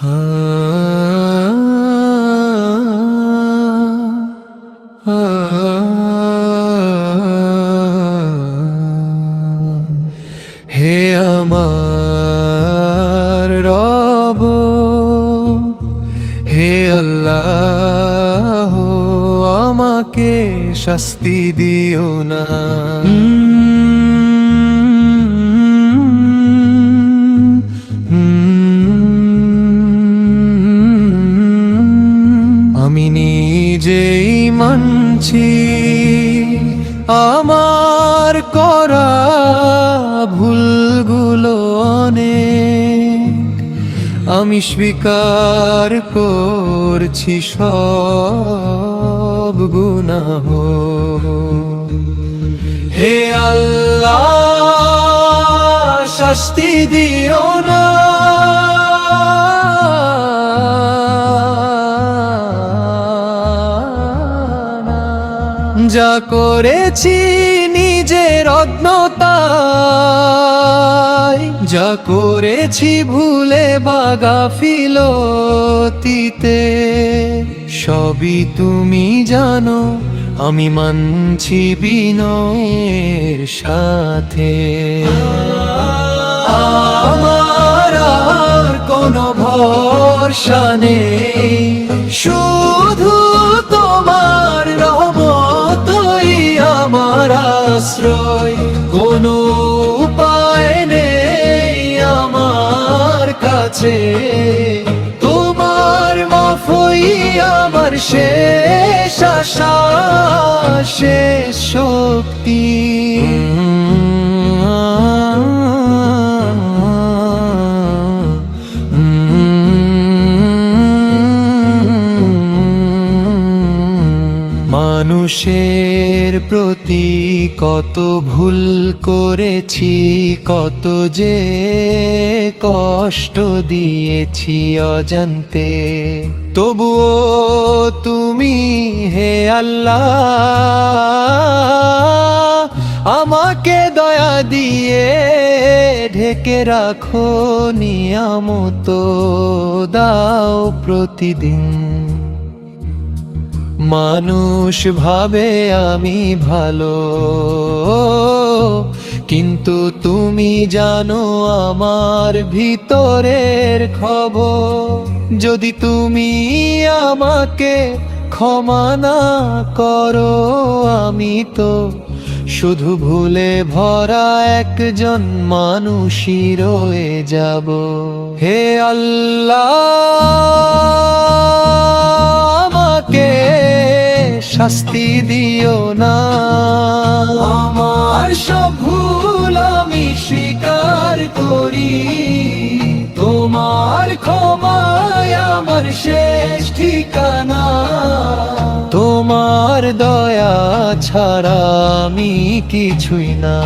হে আমার রব হে আল্লাহ আমাকে শাস্তি দিও না আমি নিজেই মানছি, আমার করা ভুলগুলো অনেক। আমি স্বীকার করছি সব গুনাহ। হে আল্লাহ, শাস্তি দিও না। যা করেছি নিজের অজ্ঞতায় যা করেছি ভুলে বাগা ফিলতিতে। সবই তুমি জানো, আমি মানছি বিনয়ের সাথে। আমার কোনো ভরসা নেই, শুধু আমার আশ্রয় কোনো উপায় নেই আমার কাছে। তোমার মাফই আমার শেষ আশা শেষ শক্তি। মানুষের প্রতি কত ভুল করেছি, কত যে কষ্ট দিয়েছি অজান্তে। তবুও তুমি হে আল্লাহ, আমাকে দয়া দিয়ে ঢেকে রাখো নিয়ামত, দাও প্রতিদিন। মানুষ ভাবে আমি ভালো। কিন্তু তুমি জানো আমার ভিতরের খবর। যদি তুমি আমাকে ক্ষমা না করো, আমি তো শুধু ভুলে ভরা একজন মানুষই রয়ে যাব। হে আল্লাহ! শাস্তি দিও না। আমার সব ভুল আমি স্বীকার করি। তোমার ক্ষমায় আমার শেষ ঠিকানা। তোমার দয়া ছাড়া আমি কিছুই না।